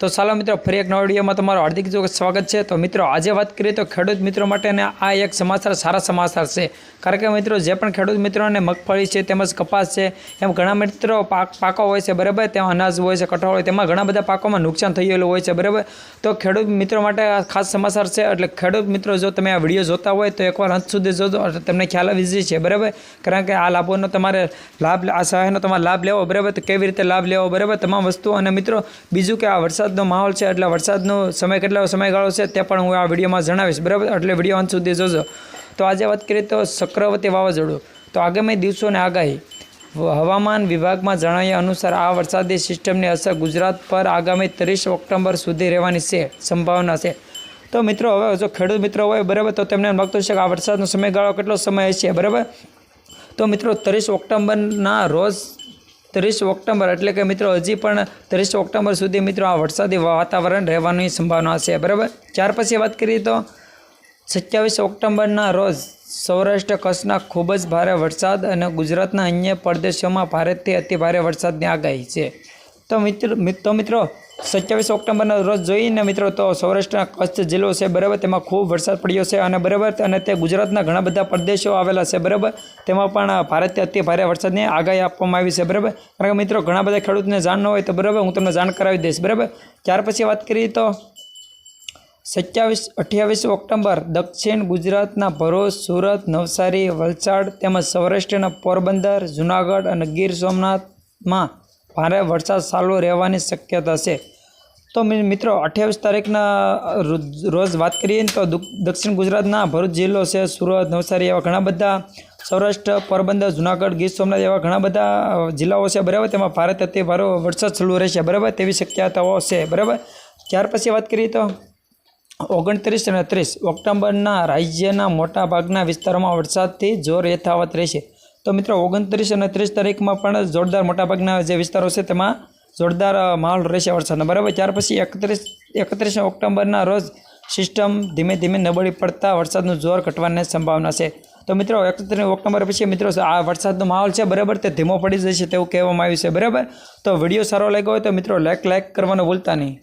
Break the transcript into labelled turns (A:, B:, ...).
A: તો ચાલો મિત્રો, ફરી એક નવા વિડીયોમાં તમારું હાર્દિક સ્વાગત છે. તો મિત્રો, આજે વાત કરીએ તો ખેડૂત મિત્રો માટેને આ એક સમાચાર, સારા સમાચાર છે. કારણ કે મિત્રો, જે પણ ખેડૂત મિત્રોને મગફળી છે, તેમજ કપાસ છે, એમ ઘણા મિત્રો પાક, પાકો હોય છે, બરાબર? તેમાં અનાજ હોય છે, કઠોળ હોય તેમાં ઘણા બધા પાકોમાં નુકસાન થયેલું હોય છે, બરાબર? તો ખેડૂત મિત્રો માટે આ ખાસ સમાચાર છે. એટલે ખેડૂત મિત્રો, જો તમે આ વીડિયો જોતા હોય, તો એકવાર અંત સુધી જોજો તમને ખ્યાલ આવી જશે છે બરાબર? કારણ કે આ લાભોનો તમારે લાભ, આ સહાયનો તમારે લાભ લેવો, બરાબર? તો કેવી રીતે લાભ લેવો, બરાબર? તમામ વસ્તુ અને મિત્રો, બીજું કે આ વરસાદનો માહોલ છે, એટલે વરસાદનો સમય કેટલો સમયગાળો છે તે પણ હું આ વિડીયોમાં જણાવીશ, બરાબર? એટલે વીડિયો અંત સુધી જોજો. તો આજે વાત કરીએ તો ચક્રવર્તી વાવાઝોડું. તો આગામી દિવસોની આગાહી. હવામાન વિભાગમાં જણાવ્યા અનુસાર આ વરસાદી સિસ્ટમની અસર ગુજરાત પર આગામી ત્રીસ ઓક્ટોબર સુધી રહેવાની છે, સંભાવના છે. તો મિત્રો, હવે જો ખેડૂત મિત્રો હોય, બરાબર, તો તેમને લાગતું છે કે આ વરસાદનો સમયગાળો કેટલો સમય છે બરાબર? તો મિત્રો, ત્રીસ ઓક્ટોબરના રોજ ત્રીસ ઓક્ટોબર, એટલે કે મિત્રો હજી પણ ત્રીસ ઓક્ટોબર સુધી મિત્રો આ વરસાદી વાતાવરણ રહેવાની સંભાવના છે, બરાબર? ત્યાર પછી વાત કરીએ તો સત્યાવીસ ઓક્ટોબરના રોજ સૌરાષ્ટ્ર કચ્છના ખૂબ જ ભારે વરસાદ અને ગુજરાતના અન્ય પ્રદેશોમાં અતિ ભારે વરસાદની આગાહી છે. તો મિત્રો તો મિત્રો સત્યાવીસ ઓક્ટોબરના રોજ જોઈને મિત્રો તો સૌરાષ્ટ્રના કચ્છ જિલ્લો છે, બરાબર? તેમાં ખૂબ વરસાદ પડ્યો છે અને બરાબર, અને તે ગુજરાતના ઘણા બધા પ્રદેશો આવેલા છે, બરાબર? તેમાં પણ ભારતે અતિ ભારે વરસાદની આગાહી આપવામાં આવી છે, બરાબર? કારણ કે મિત્રો, ઘણા બધા ખેડૂતને જાણ ન હોય તો બરાબર, હું તમને જાણ કરાવી દઈશ, બરાબર? ત્યાર પછી વાત કરીએ તો સત્યાવીસ, અઠ્યાવીસ ઓક્ટોબર દક્ષિણ ગુજરાતના ભરૂચ, સુરત, નવસારી, વલસાડ તેમજ સૌરાષ્ટ્રના પોરબંદર, જૂનાગઢ અને ગીર સોમનાથમાં ભારે વરસાદ ચાલુ રહેવાની શક્યતા છે. તો મિત્રો, અઠ્યાવીસ તારીખના રોજ- વાત કરીએ તો દક્ષિણ ગુજરાતના ભરૂચ જિલ્લો છે, સુરત, નવસારી એવા ઘણા બધા સૌરાષ્ટ્ર, પોરબંદર, જુનાગઢ, ગીર સોમનાથ એવા ઘણા બધા જિલ્લાઓ છે, બરાબર? તેમાં ભારત અતિ ભારે વરસાદ ચાલુ રહેશે, બરાબર? તેવી શક્યતાઓ છે, બરાબર? ત્યાર પછી વાત કરીએ તો ઓગણત્રીસ અને ત્રીસ ઓક્ટોબરના રાજ્યના મોટાભાગના વિસ્તારોમાં વરસાદથી જોર યથાવત રહેશે. તો મિત્રો, ઓગણત્રીસ અને ત્રીસ તારીખમાં પણ જોરદાર મોટાભાગના જે વિસ્તારો છે તેમાં જોરદાર માહોલ રહેશે વરસાદનો. બરાબર? ત્યાર પછી એકત્રીસ એકત્રીસ ઓક્ટોબરના રોજ સિસ્ટમ ધીમે ધીમે નબળી પડતા વરસાદનું જોર ઘટવાની સંભાવના છે. તો મિત્રો, એકત્રીસ ઓક્ટોબર પછી મિત્રો, આ વરસાદનો માહોલ છે, બરાબર? તે ધીમો પડી જશે તેવું કહેવામાં આવ્યું છે, બરાબર? તો વીડિયો સારો લાગ્યો હોય તો મિત્રો લાઇક લાઇક કરવાનું ભૂલતા નહીં.